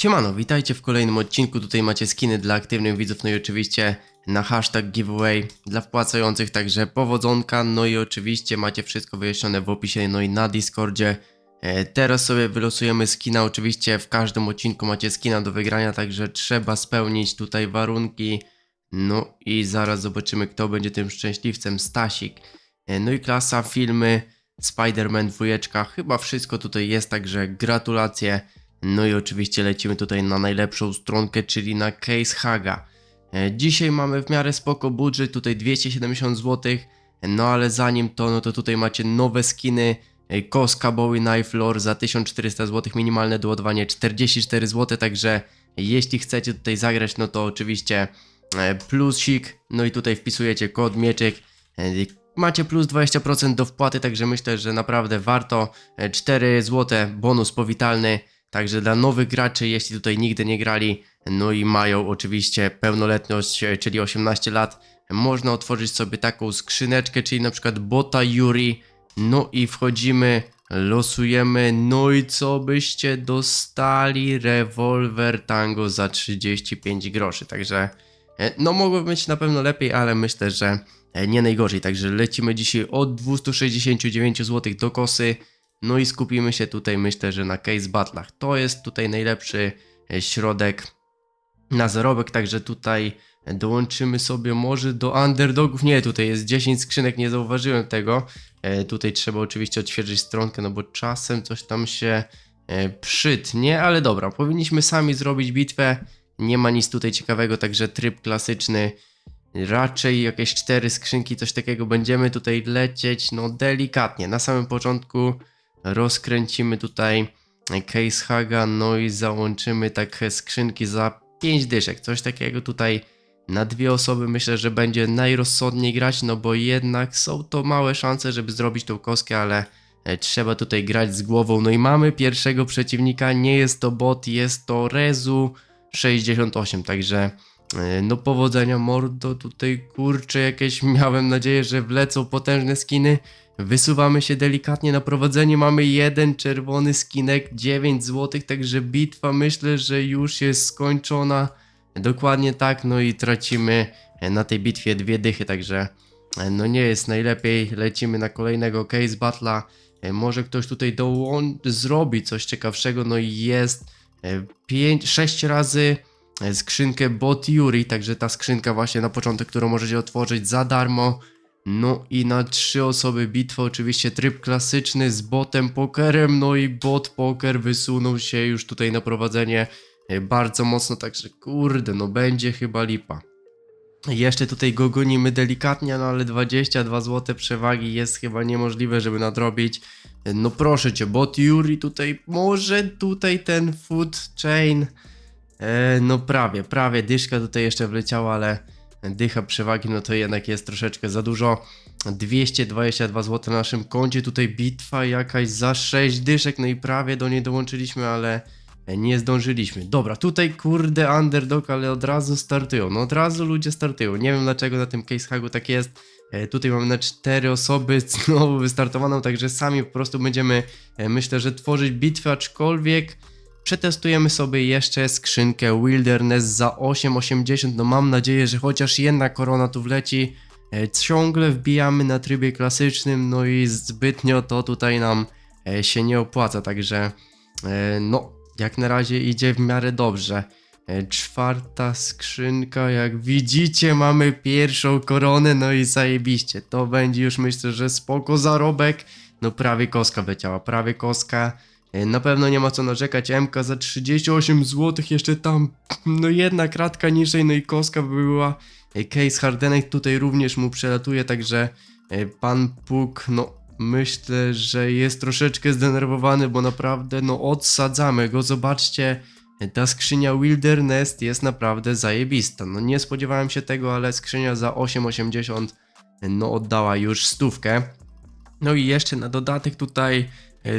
Siemano, witajcie w kolejnym odcinku. Tutaj macie skiny dla aktywnych widzów, no i oczywiście na hashtag giveaway dla wpłacających, także powodzonka. No i oczywiście macie wszystko wyjaśnione w opisie, no i na Discordzie. E, Teraz sobie wylosujemy skina, oczywiście w każdym odcinku macie skina do wygrania, także trzeba spełnić tutaj warunki. No i zaraz zobaczymy kto będzie tym szczęśliwcem, Stasik. E, No i klasa, filmy, Spider-Man 2, chyba wszystko tutaj jest, także gratulacje. No i oczywiście lecimy tutaj na najlepszą stronkę, czyli na Case Haga. E, Dzisiaj mamy w miarę spoko budżet, tutaj 270 zł, no ale zanim to, no to tutaj macie nowe skiny, e, Koska Bowie Knife Lore za 1400 zł, minimalne doładowanie 44 zł, także jeśli chcecie tutaj zagrać, no to oczywiście e, plusik, no i tutaj wpisujecie kod mieczek, macie plus 20% do wpłaty, także myślę, że naprawdę warto, E, 4 zł bonus powitalny, Także dla nowych graczy, jeśli tutaj nigdy nie grali, no i mają oczywiście pełnoletność, e, czyli 18 lat, można otworzyć sobie taką skrzyneczkę, czyli na przykład Bota Yuri, no i wchodzimy, losujemy, no i co byście dostali? Rewolwer Tango za 35 groszy, także e, no mogło być na pewno lepiej, ale myślę, że e, nie najgorzej, także lecimy dzisiaj od 269 zł do kosy, no i skupimy się tutaj, myślę, że na case battlach. To jest tutaj najlepszy e, środek na zarobek, także tutaj dołączymy sobie może do underdogów. Nie, tutaj jest 10 skrzynek, nie zauważyłem tego. E, tutaj trzeba oczywiście odświeżyć stronkę, no bo czasem coś tam się e, przytnie, ale dobra, powinniśmy sami zrobić bitwę. Nie ma nic tutaj ciekawego, także tryb klasyczny. Raczej jakieś cztery skrzynki, coś takiego będziemy tutaj lecieć, no delikatnie. Na samym początku rozkręcimy tutaj case haga, no i załączymy tak skrzynki za 5 dyszek, coś takiego tutaj na dwie osoby myślę, że będzie najrozsądniej grać, no bo jednak są to małe szanse, żeby zrobić tą kostkę, ale e, trzeba tutaj grać z głową. No i mamy pierwszego przeciwnika, nie jest to bot, jest to Rezu 68, także no powodzenia mordo, tutaj kurczę jakieś miałem nadzieję, że wlecą potężne skiny. Wysuwamy się delikatnie na prowadzenie, mamy jeden czerwony skinek, 9 zł, także bitwa myślę, że już jest skończona. Dokładnie tak, no i tracimy e, na tej bitwie dwie dychy, także e, no nie jest najlepiej. Lecimy na kolejnego case battle'a. E, Może ktoś tutaj zrobi coś ciekawszego, no i jest 5, 6 razy e, skrzynkę Bot Yuri, także ta skrzynka właśnie na początek, którą możecie otworzyć za darmo. No i na trzy osoby bitwa, oczywiście tryb klasyczny z botem pokerem, no i bot poker wysunął się już tutaj na prowadzenie e, bardzo mocno, także kurde, no będzie chyba lipa. Jeszcze tutaj go gonimy delikatnie, no ale 22 zł przewagi jest chyba niemożliwe, żeby nadrobić. E, No proszę cię, bot Yuri tutaj, może tutaj ten food chain. E, no prawie, prawie dyszka tutaj jeszcze wleciała, ale dycha przewagi, no to jednak jest troszeczkę za dużo. 222 zł na naszym koncie, tutaj bitwa jakaś za 6 dyszek, no i prawie do niej dołączyliśmy, ale nie zdążyliśmy. Dobra, tutaj kurde underdog, ale od razu startują, no od razu ludzie startują. Nie wiem dlaczego na tym case hagu tak jest. E, Tutaj mamy na 4 osoby znowu wystartowaną, także sami po prostu będziemy, e, myślę, że tworzyć bitwę, aczkolwiek przetestujemy sobie jeszcze skrzynkę Wilderness za 8,80. No mam nadzieję, że chociaż jedna korona tu wleci. E, Ciągle wbijamy na trybie klasycznym, no i zbytnio to tutaj nam e, się nie opłaca, także e, no jak na razie idzie w miarę dobrze. Czwarta skrzynka, jak widzicie, mamy pierwszą koronę, no i zajebiście. To będzie już myślę, że spoko zarobek. No prawie koska wleciała, prawie koska. E, Na pewno nie ma co narzekać. MK za 38 zł, jeszcze tam, no jedna kratka niżej, no i koska była. E, Case Hardenek tutaj również mu przelatuje, także e, pan Puk, no myślę, że jest troszeczkę zdenerwowany, bo naprawdę, no odsadzamy go. Zobaczcie, ta skrzynia Wilderness jest naprawdę zajebista. No nie spodziewałem się tego, ale skrzynia za 8,80 e, no oddała już stówkę. No i jeszcze na dodatek tutaj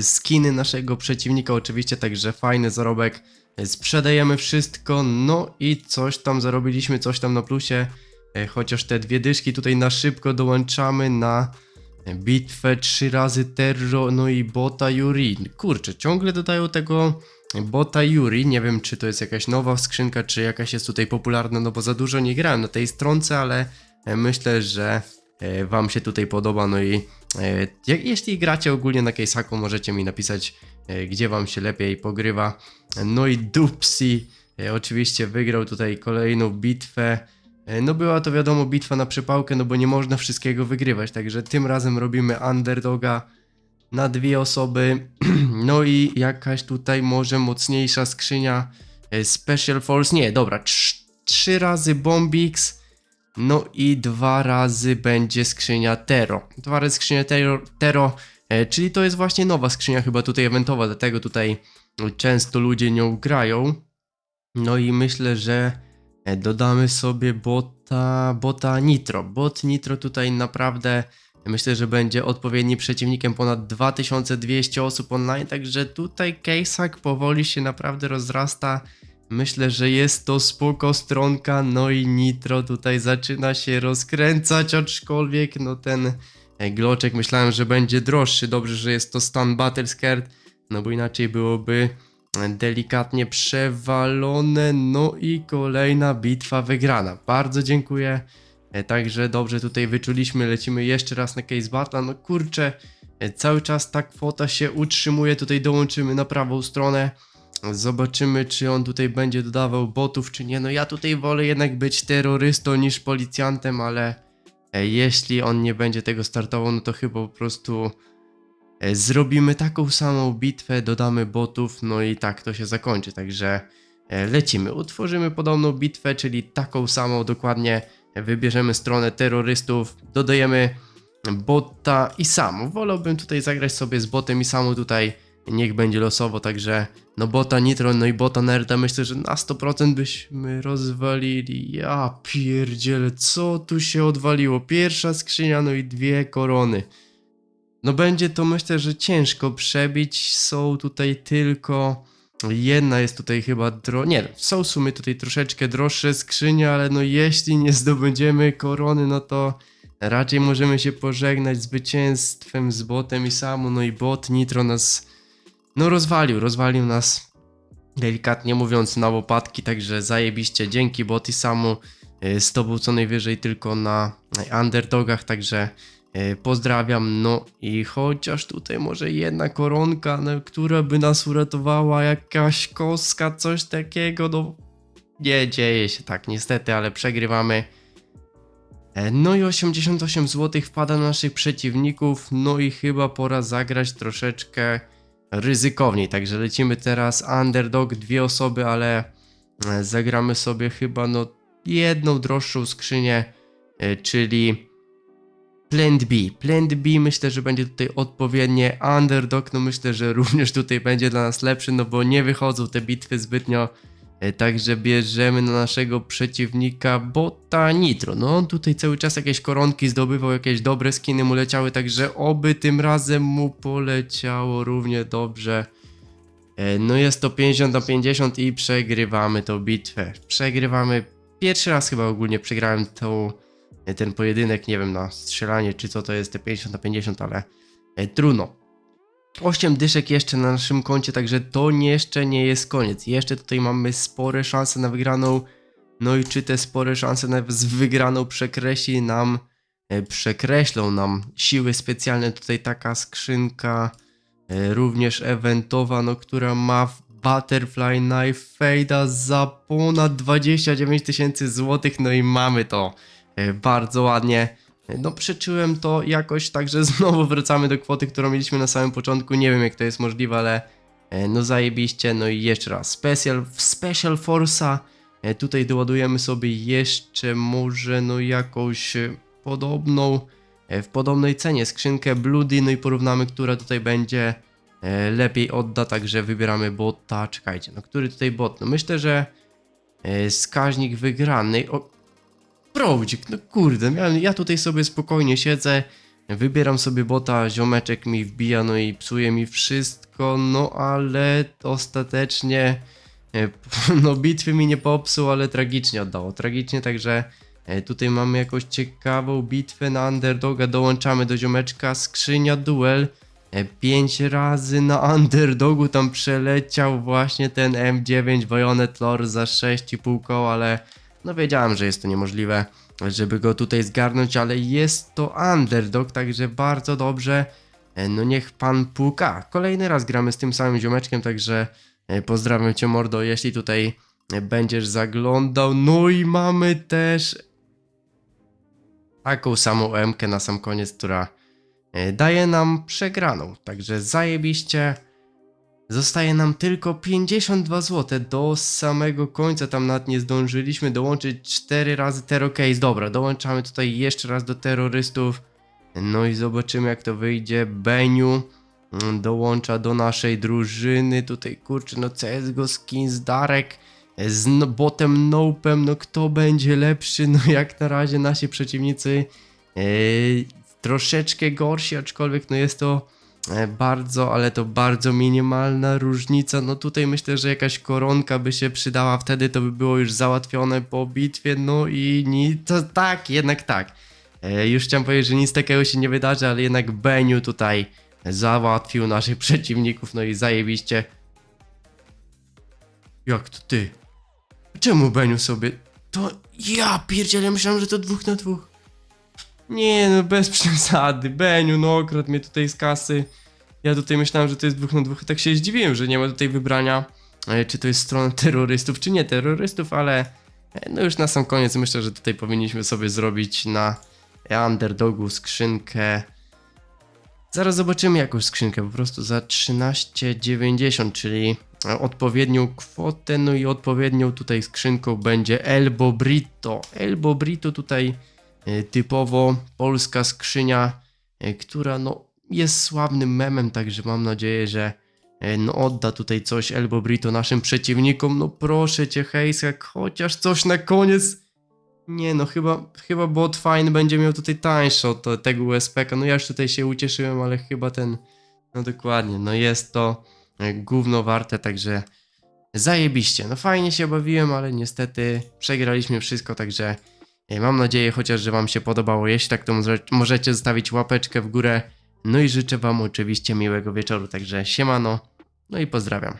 skiny naszego przeciwnika oczywiście, także fajny zarobek. E, Sprzedajemy wszystko, no i coś tam zarobiliśmy, coś tam na plusie. E, Chociaż te dwie dyszki tutaj na szybko dołączamy na bitwę trzy razy Terro, no i Bota Yuri. Kurczę, ciągle dodają tego bota Yuri. Nie wiem, czy to jest jakaś nowa skrzynka, czy jakaś jest tutaj popularna, no bo za dużo nie grałem na tej stronce, ale e, myślę, że e, Wam się tutaj podoba. No i e, jeśli gracie ogólnie na Keisaku, możecie mi napisać, e, gdzie Wam się lepiej pogrywa. No i Dupsi e, oczywiście wygrał tutaj kolejną bitwę. E, No była to wiadomo bitwa na przypałkę, no bo nie można wszystkiego wygrywać, także tym razem robimy underdoga na dwie osoby. No i jakaś tutaj może mocniejsza skrzynia e, Special Force. Nie, dobra, trz- trzy razy Bombix. No i dwa razy będzie skrzynia Tero. Dwa razy skrzynia Tero, Tero e, czyli to jest właśnie nowa skrzynia chyba tutaj eventowa, dlatego tutaj często ludzie nią grają. No i myślę, że e, dodamy sobie bota, bota Nitro. Bot Nitro tutaj naprawdę myślę, że będzie odpowiednim przeciwnikiem ponad 2200 osób online, także tutaj Casehack powoli się naprawdę rozrasta. Myślę, że jest to spoko stronka, no i Nitro tutaj zaczyna się rozkręcać, aczkolwiek no ten e, gloczek myślałem, że będzie droższy. Dobrze, że jest to Stan Battle Scared, no bo inaczej byłoby delikatnie przewalone. No i kolejna bitwa wygrana. Bardzo dziękuję. E, Także dobrze tutaj wyczuliśmy, lecimy jeszcze raz na Case Battle. No kurczę, e, cały czas ta kwota się utrzymuje. Tutaj dołączymy na prawą stronę. Zobaczymy, czy on tutaj będzie dodawał botów, czy nie. No ja tutaj wolę jednak być terrorystą niż policjantem, ale e, jeśli on nie będzie tego startował, no to chyba po prostu e, zrobimy taką samą bitwę, dodamy botów, no i tak to się zakończy. Także e, lecimy. Utworzymy podobną bitwę, czyli taką samą dokładnie. Wybierzemy stronę terrorystów, dodajemy bota i samu. Wolałbym tutaj zagrać sobie z botem i samu tutaj niech będzie losowo, także no bota Nitro, no i bota Nerda myślę, że na 100% byśmy rozwalili. Ja pierdzielę, co tu się odwaliło? Pierwsza skrzynia, no i dwie korony. No będzie to myślę, że ciężko przebić. Są tutaj tylko. Jedna jest tutaj chyba dro... Nie, są w sumie tutaj troszeczkę droższe skrzynie, ale no jeśli nie zdobędziemy korony, no to raczej możemy się pożegnać zwycięstwem z botem i samu. No i bot Nitro nas no rozwalił, rozwalił nas delikatnie mówiąc na łopatki, także zajebiście. Dzięki bot i samu y, z tobą co najwyżej tylko na underdogach, także y, pozdrawiam. No i chociaż tutaj może jedna koronka, no, która by nas uratowała, jakaś kostka, coś takiego, no nie dzieje się tak niestety, ale przegrywamy. E, No i 88 zł wpada na naszych przeciwników, no i chyba pora zagrać troszeczkę ryzykowniej, także lecimy teraz underdog, dwie osoby, ale e, zagramy sobie chyba no jedną droższą skrzynię, e, czyli Plant B. Plant B myślę, że będzie tutaj odpowiednie. Underdog, no myślę, że również tutaj będzie dla nas lepszy, no bo nie wychodzą te bitwy zbytnio. E, Także bierzemy na naszego przeciwnika Bota Nitro. No on tutaj cały czas jakieś koronki zdobywał, jakieś dobre skiny mu leciały, także oby tym razem mu poleciało równie dobrze. E, No jest to 50 na 50 i przegrywamy tą bitwę. Przegrywamy. Pierwszy raz chyba ogólnie przegrałem tą, e, ten pojedynek, nie wiem, na strzelanie czy co to jest te 50 na 50, ale trudno. 8 dyszek jeszcze na naszym koncie, także to jeszcze nie jest koniec. Jeszcze tutaj mamy spore szanse na wygraną. No i czy te spore szanse na wygraną przekreśli nam, e, przekreślą nam siły specjalne. Tutaj taka skrzynka, e, również eventowa, no która ma Butterfly Knife Fade'a za ponad 29 tysięcy złotych, no i mamy to e, bardzo ładnie. No przeczyłem to jakoś, także znowu wracamy do kwoty, którą mieliśmy na samym początku. Nie wiem jak to jest możliwe, ale e, no zajebiście. No i jeszcze raz, Special, Special Force'a. E, Tutaj doładujemy sobie jeszcze może no jakąś e, podobną, w podobnej cenie skrzynkę Bloody, no i porównamy, która tutaj będzie lepiej odda, także wybieramy bota. Czekajcie, no który tutaj bot? No myślę, że wskaźnik wygranej. Prodzik, no kurde, miałem, ja tutaj sobie spokojnie siedzę, wybieram sobie bota, ziomeczek mi wbija, no i psuje mi wszystko, no ale ostatecznie, e, no bitwy mi nie popsuł, ale tragicznie oddało, tragicznie, także e, tutaj mamy jakąś ciekawą bitwę na underdoga, dołączamy do ziomeczka, skrzynia duel, E, Pięć razy na underdogu tam przeleciał właśnie ten M9 Bayonet Lore za 6,5 koła, ale no wiedziałem, że jest to niemożliwe, żeby go tutaj zgarnąć, ale jest to underdog, także bardzo dobrze. E, No niech pan puka. Kolejny raz gramy z tym samym ziomeczkiem, także e, pozdrawiam cię mordo, jeśli tutaj e, będziesz zaglądał. No i mamy też taką samą MK na sam koniec, która daje nam przegraną. Także zajebiście. Zostaje nam tylko 52 zł do samego końca. Tam nawet nie zdążyliśmy dołączyć 4 razy Terror Case. Dobra, dołączamy tutaj jeszcze raz do terrorystów. No i zobaczymy jak to wyjdzie. Beniu mm, dołącza do naszej drużyny. Tutaj kurczę, no CSGO Skins Darek z no, botem Nopem. No kto będzie lepszy? No jak na razie nasi przeciwnicy e, troszeczkę gorsi, aczkolwiek no jest to bardzo, ale to bardzo minimalna różnica. No tutaj myślę, że jakaś koronka by się przydała, wtedy to by było już załatwione po bitwie. No i ni to tak, jednak tak. E, już chciałem powiedzieć, że nic takiego się nie wydarzy, ale jednak Beniu tutaj załatwił naszych przeciwników, no i zajebiście. Jak to ty? Czemu Beniu sobie? To ja pierdzielę, myślałem, że to dwóch na dwóch. Nie no, bez przesady, Beniu, no okradł mnie tutaj z kasy. Ja tutaj myślałem, że to jest dwóch na dwóch i tak się zdziwiłem, że nie ma tutaj wybrania, e, czy to jest strona terrorystów, czy nie terrorystów, ale e, no już na sam koniec myślę, że tutaj powinniśmy sobie zrobić na underdogu skrzynkę. Zaraz zobaczymy jakąś skrzynkę, po prostu za 13,90, czyli e, odpowiednią kwotę, no i odpowiednią tutaj skrzynką będzie Elbo Brito. Elbo Brito tutaj e, typowo polska skrzynia, e, która no jest sławnym memem, także mam nadzieję, że e, no odda tutaj coś Elbo Brito naszym przeciwnikom. No proszę cię, Hejsak, chociaż coś na koniec. Nie no, chyba, chyba bot fajny będzie miał tutaj tańsze od tego USPK. No ja już tutaj się ucieszyłem, ale chyba ten, no dokładnie, no jest to e, gówno warte, także zajebiście. No fajnie się bawiłem, ale niestety przegraliśmy wszystko, także e, mam nadzieję chociaż, że wam się podobało. Jeśli tak, to może- możecie zostawić łapeczkę w górę. No i życzę wam oczywiście miłego wieczoru, także siemano, no i pozdrawiam.